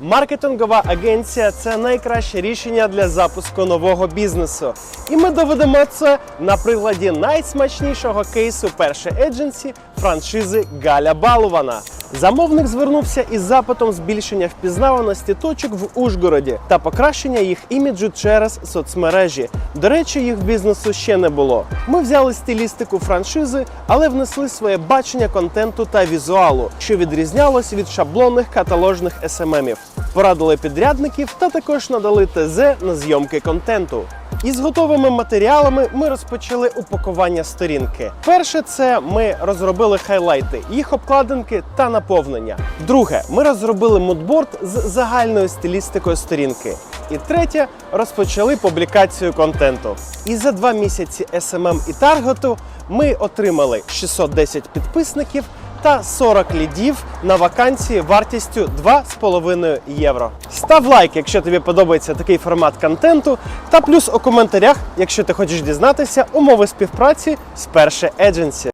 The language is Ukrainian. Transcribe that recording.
Маркетингова агенція це найкраще рішення для запуску нового бізнесу. І ми доведемо це на прикладі найсмачнішого кейсу перше едженсі франшизи Галя Балувана. Замовник звернувся із запитом збільшення впізнаваності точок в Ужгороді та покращення їх іміджу через соцмережі. До речі, їх бізнесу ще не було. Ми взяли стилістику франшизи, але внесли своє бачення контенту та візуалу, що відрізнялось від шаблонних каталожних SMM-ів. Порадили підрядників та також надали ТЗ на зйомки контенту. Із готовими матеріалами ми розпочали упакування сторінки. Перше, це ми розробили хайлайти, їх обкладинки та наповнення. Друге, ми розробили мудборд з загальною стилістикою сторінки. І третє, розпочали публікацію контенту. І за два місяці SMM і таргету ми отримали 610 підписників та 40 лідів на вакансії вартістю 2,5 євро. Став лайк, якщо тобі подобається такий формат контенту, та плюс у коментарях, якщо ти хочеш дізнатися умови співпраці з перше Agency.